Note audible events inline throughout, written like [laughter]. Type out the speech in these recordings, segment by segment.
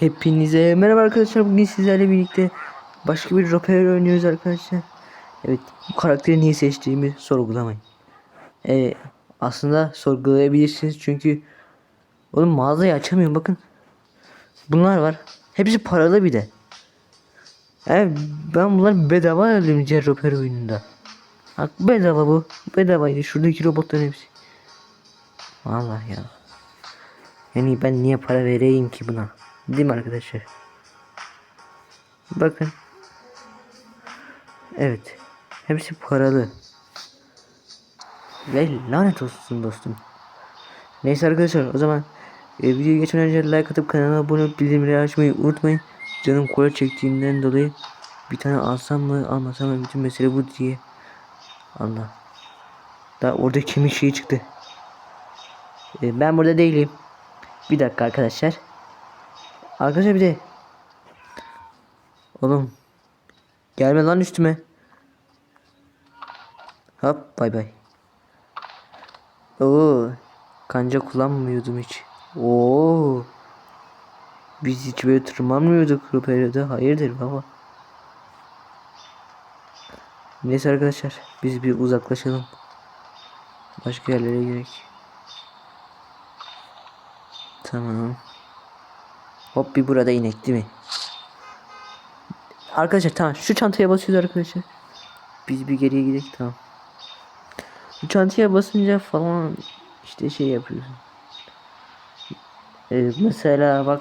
Hepinize merhaba arkadaşlar. Bugün sizlerle birlikte başka bir roper oynuyoruz arkadaşlar. Evet, bu karakteri niye seçtiğimi sorgulamayın. Ee, aslında sorgulayabilirsiniz çünkü oğlum mağazayı açamıyorum bakın. Bunlar var. Hepsi paralı bir de. Evet, ben bunları bedava diğer roper oyununda. Bak bedava bu. Bedavaydı. Şuradaki robotların hepsi. Vallahi ya. Yani ben niye para vereyim ki buna? Değil mi arkadaşlar? Bakın. Evet. Hepsi paralı. Ve lanet olsun dostum. Neyse arkadaşlar o zaman e, videoyu geçmeden önce like atıp kanala abone olup bildirimleri açmayı unutmayın. Canım kola çektiğinden dolayı bir tane alsam mı almasam mı bütün mesele bu diye. Allah. Daha orada kemik şeyi çıktı. E, ben burada değilim. Bir dakika arkadaşlar. Arkadaşlar bir de. Oğlum. Gelme lan üstüme. Hop bay bay. Oo. Kanca kullanmıyordum hiç. Oo. Biz hiç böyle tırmanmıyorduk Ruperio'da. Hayırdır baba. Neyse arkadaşlar. Biz bir uzaklaşalım. Başka yerlere gerek. Tamam. Hop bir burada inek değil mi? Arkadaşlar tamam şu çantaya basıyoruz arkadaşlar. Biz bir geriye gidelim tamam. Bu çantaya basınca falan işte şey yapıyorsun. Ee, mesela bak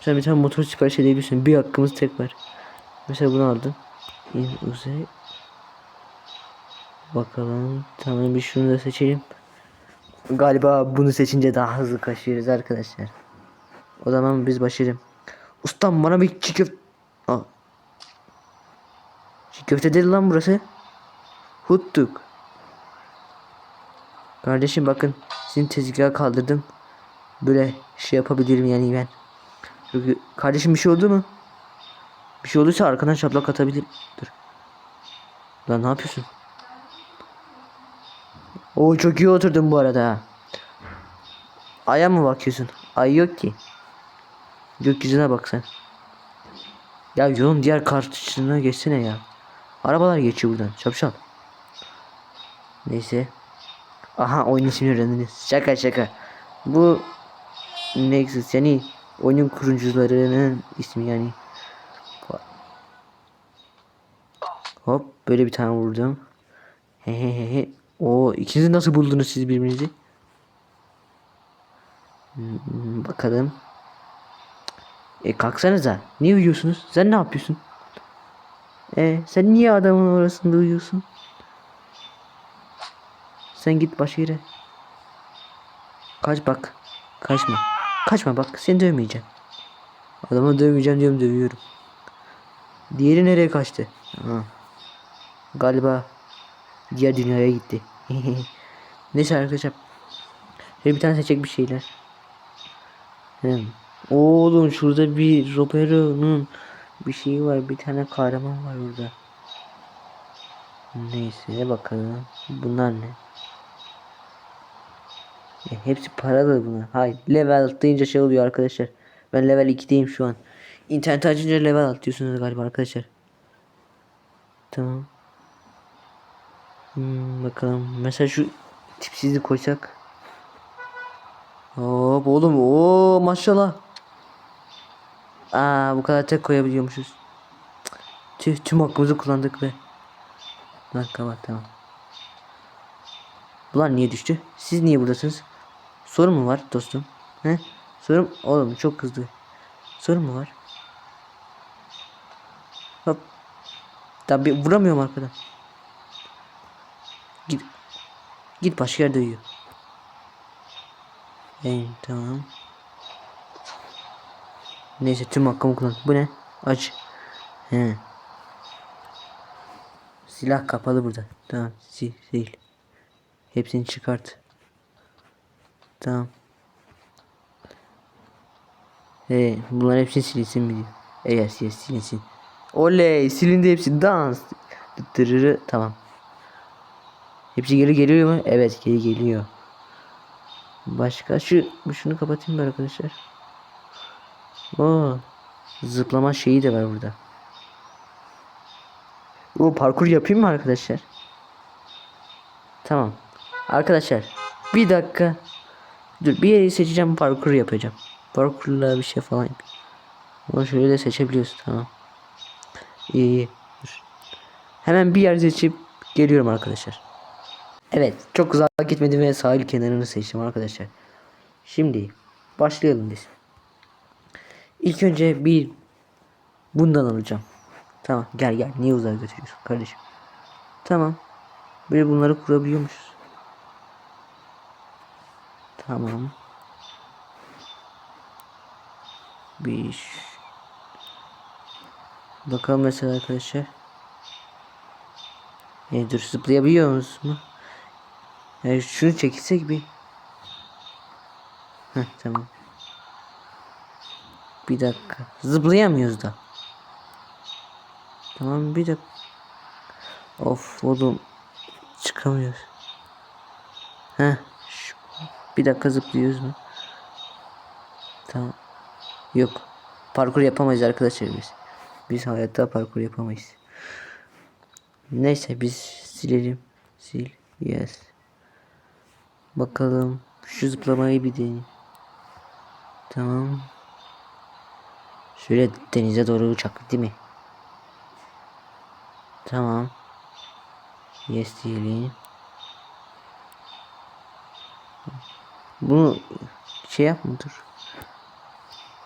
sen bir tane motor sipariş edebilirsin. Bir hakkımız tek var. Mesela bunu aldım. Uzay. Bakalım. Tamam bir şunu da seçelim. Galiba bunu seçince daha hızlı kaşıyoruz arkadaşlar. O zaman biz başlayalım. Ustam bana bir çiğ köfte... Aa. Çiğ köfte değil lan burası. Huttuk. Kardeşim bakın sizin tezgahı kaldırdım. Böyle şey yapabilirim yani ben. Çünkü kardeşim bir şey oldu mu? Bir şey olduysa arkadan şaplak atabilir. Dur. Lan ne yapıyorsun? Oo çok iyi oturdun bu arada. Aya mı bakıyorsun? Ay yok ki. Gökyüzüne bak sen. Ya yolun diğer karşısına geçsene ya. Arabalar geçiyor buradan. Şapşal. Neyse. Aha oyun ismini öğrendiniz. Şaka şaka. Bu Nexus yani oyunun kurucularının ismi yani. Hop böyle bir tane vurdum. Hehehe. O ikinizi nasıl buldunuz siz birbirinizi? Hmm, Bakalım. E kalksanıza. Niye uyuyorsunuz? Sen ne yapıyorsun? E sen niye adamın orasında uyuyorsun? Sen git başka yere. Kaç bak. Kaçma. Kaçma bak. Seni dövmeyeceğim. Adamı dövmeyeceğim diyorum dövüyorum. Diğeri nereye kaçtı? Ha. Galiba diğer dünyaya gitti. [laughs] Neyse arkadaşlar. Bir tane seçecek bir şeyler. Hmm. Oğlum şurada bir Ropero'nun bir şeyi var. Bir tane kahraman var orada. Neyse bakalım. Bunlar ne? E, hepsi paralı bunlar. Hayır. Level atlayınca şey oluyor arkadaşlar. Ben level 2'deyim şu an. İnternet açınca level atlıyorsunuz galiba arkadaşlar. Tamam. Hmm, bakalım. Mesela şu tipsizi koysak. Hop oğlum. Oo maşallah. Aa bu kadar tek koyabiliyormuşuz. Tüh tüm hakkımızı kullandık be. Lan kapat tamam. Bunlar niye düştü? Siz niye buradasınız? Sorun mu var dostum? He? Sorun oğlum çok kızdı. Sorun mu var? Hop. Tabi vuramıyorum arkadan. Git. Git başka yerde uyuyor. Evet tamam. Neyse tüm hakkımı kullan. Bu ne? Aç. He. Silah kapalı burada. Tamam. Sil, sil. Hepsini çıkart. Tamam. He, bunlar hepsini silinsin mi diyor. Evet, yes, silinsin. Oley, silindi hepsi. Dans. Dırırı, tamam. Hepsi geri geliyor mu? Evet, geri geliyor. Başka şu şunu kapatayım mı arkadaşlar? Oo, zıplama şeyi de var burada. Bu parkur yapayım mı arkadaşlar? Tamam. Arkadaşlar bir dakika. Dur bir yeri seçeceğim parkur yapacağım. Parkurla bir şey falan yapayım. Ama şöyle de seçebiliyorsun tamam. İyi iyi. Dur. Hemen bir yer seçip geliyorum arkadaşlar. Evet çok uzağa gitmedim ve sahil kenarını seçtim arkadaşlar. Şimdi başlayalım biz. İlk önce bir bundan alacağım. Tamam gel gel niye uzağa götürüyorsun kardeşim. Tamam. Böyle bunları kurabiliyormuşuz. Tamam. Bir Bakalım mesela arkadaşlar. E, dur zıplayabiliyor musun mu? Yani şunu çekilsek bir. Heh, tamam. Bir dakika. Zıplayamıyoruz da. Tamam bir dakika. Of oğlum. Çıkamıyoruz. Heh. Bir dakika zıplıyoruz mu? Tamam. Yok. Parkur yapamayız arkadaşlar biz. Biz hayatta parkur yapamayız. Neyse biz silelim. Sil. Yes. Bakalım. Şu zıplamayı bir deneyim. Tamam. Şöyle denize doğru uçak değil mi? Tamam. Yes diyelim. Bunu şey yapma dur.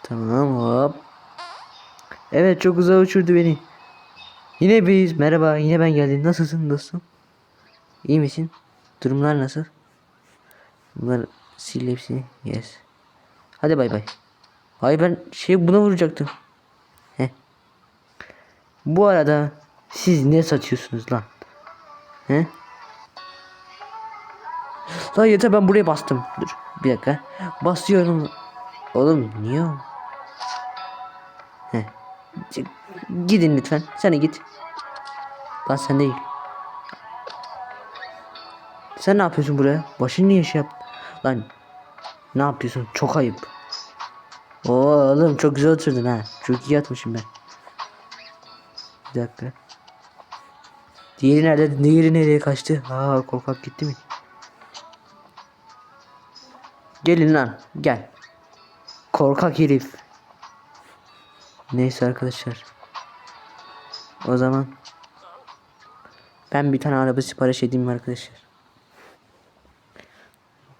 Tamam hop. Evet çok uzağa uçurdu beni. Yine biz merhaba yine ben geldim. Nasılsın dostum? İyi misin? Durumlar nasıl? Bunlar sil hepsini. Yes. Hadi bay bay. Hayır ben şey buna vuracaktım. Heh. Bu arada siz ne satıyorsunuz lan? He? Lan yeter ben buraya bastım. Dur bir dakika. Basıyorum. Oğlum niye? Heh. Gidin lütfen. Sen git. Lan sen değil. Sen ne yapıyorsun buraya? Başın niye şey yap? Lan ne yapıyorsun? Çok ayıp. Oo, oğlum çok güzel oturdun ha. Çok iyi atmışım ben. Bir dakika. Diğeri nerede? Diğeri nereye kaçtı? Aa korkak gitti mi? Gelin lan gel. Korkak herif. Neyse arkadaşlar. O zaman ben bir tane araba sipariş edeyim arkadaşlar.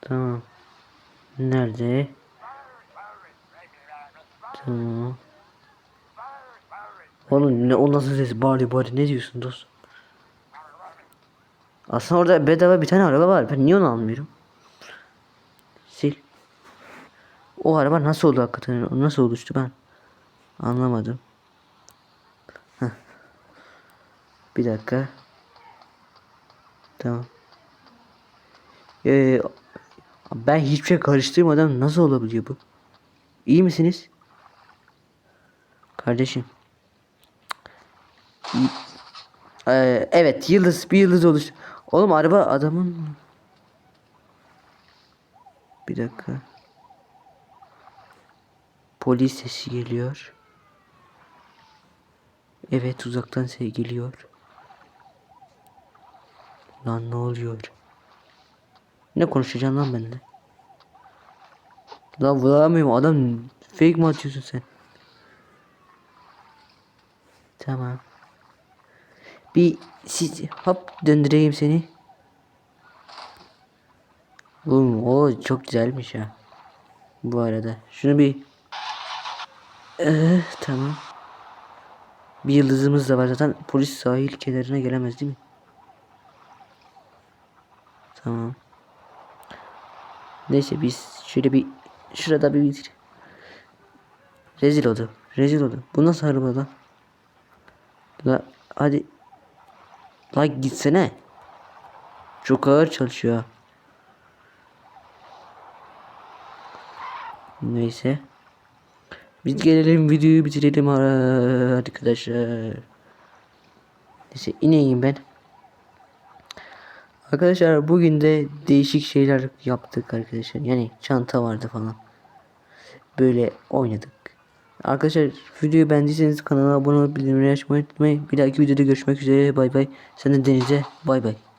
Tamam. Nerede? Tamam. Oğlum ne o nasıl ses bari bari ne diyorsun dostum? Aslında orada bedava bir tane araba var. Ben niye onu almıyorum? Sil. O araba nasıl oldu hakikaten? Nasıl oluştu ben? Anlamadım. Heh. Bir dakika. Tamam. Ee, ben hiçbir şey karıştırmadan nasıl olabiliyor bu? İyi misiniz? Kardeşim. Ee, evet yıldız bir yıldız oluştu. Oğlum araba adamın bir dakika. Polis sesi geliyor. Evet uzaktan ses geliyor. Lan ne oluyor? Ne konuşacaksın lan benimle? Lan vuramıyorum adam fake mi atıyorsun sen? Tamam. Bir siz hop döndüreyim seni. Oğlum o çok güzelmiş ha. Bu arada. Şunu bir ee, tamam. Bir yıldızımız da var zaten. Polis sahil kenarına gelemez değil mi? Tamam. Neyse biz şöyle bir şurada bir bitir. Rezil oldu. Rezil oldu. Bu nasıl araba lan? La hadi. La gitsene. Çok ağır çalışıyor. Neyse. Biz gelelim videoyu bitirelim arkadaşlar. Neyse ineyim ben. Arkadaşlar bugün de değişik şeyler yaptık arkadaşlar. Yani çanta vardı falan. Böyle oynadık. Arkadaşlar videoyu beğendiyseniz kanala abone olup bildirimleri açmayı unutmayın. Bir dahaki videoda görüşmek üzere. Bay bay. Sen de Deniz'e bay bay.